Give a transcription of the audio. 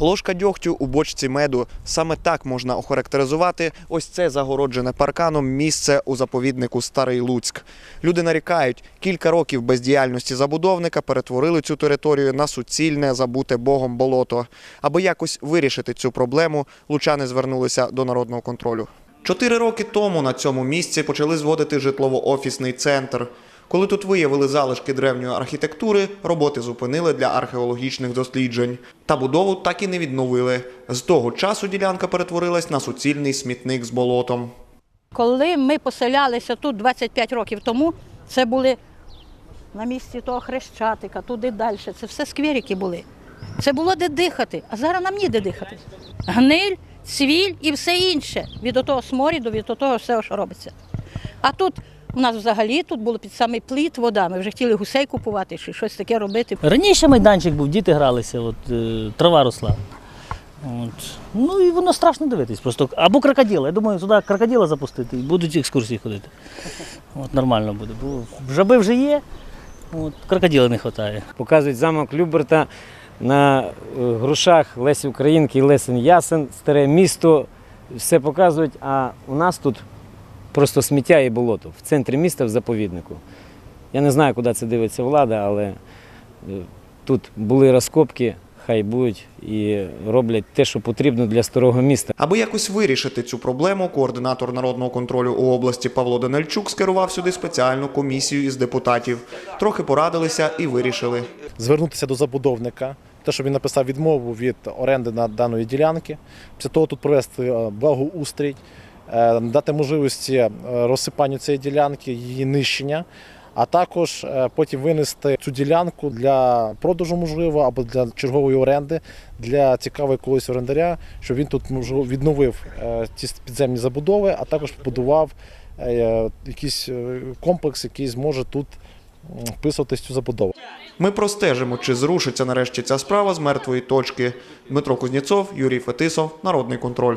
Ложка дьогтю у бочці меду. Саме так можна охарактеризувати ось це загороджене парканом місце у заповіднику Старий Луцьк. Люди нарікають, кілька років бездіяльності забудовника перетворили цю територію на суцільне забуте Богом болото. Аби якось вирішити цю проблему, лучани звернулися до народного контролю. Чотири роки тому на цьому місці почали зводити житлово-офісний центр. Коли тут виявили залишки древньої архітектури, роботи зупинили для археологічних досліджень. Та будову так і не відновили. З того часу ділянка перетворилась на суцільний смітник з болотом. Коли ми поселялися тут 25 років тому, це були на місці того хрещатика, туди далі. Це все скверики були. Це було де дихати, а зараз нам ніде дихати. Гниль, цвіль і все інше. Від того сморіду, від того всього, що робиться. А тут у нас взагалі тут було під самий пліт вода. Ми вже хотіли гусей купувати чи щось таке робити. Раніше майданчик був, діти гралися, от, е, трава росла. От. Ну і воно страшно дивитись. Просто або крокодила. Я думаю, сюди крокодила запустити і будуть екскурсії ходити. От нормально буде. Бо жаби вже є, от, крокодила не вистачає. Показують замок Люберта на е, грушах Лесі Українки і Лесен Ясен, старе місто. Все показують, а у нас тут просто сміття і болото в центрі міста в заповіднику. Я не знаю, куди це дивиться влада, але е, тут були розкопки, хай будуть і роблять те, що потрібно для старого міста. Аби якось вирішити цю проблему, координатор народного контролю у області Павло Данильчук скерував сюди спеціальну комісію із депутатів. Трохи порадилися і вирішили. звернутися до забудовника, те, щоб він написав відмову від оренди на даної ділянки, після того тут провести е, благоустрій, дати можливості е, розсипанню цієї ділянки, її нищення, а також е, потім винести цю ділянку для продажу, можливо, або для чергової оренди для цікавого якогось орендаря, щоб він тут можливо, відновив е, ті підземні забудови, а також побудував якийсь комплекс, який зможе тут вписуватись цю забудову. Ми простежимо, чи зрушиться нарешті ця справа з мертвої точки. Дмитро Кузнєцов, Юрій Фетисов, Народний контроль.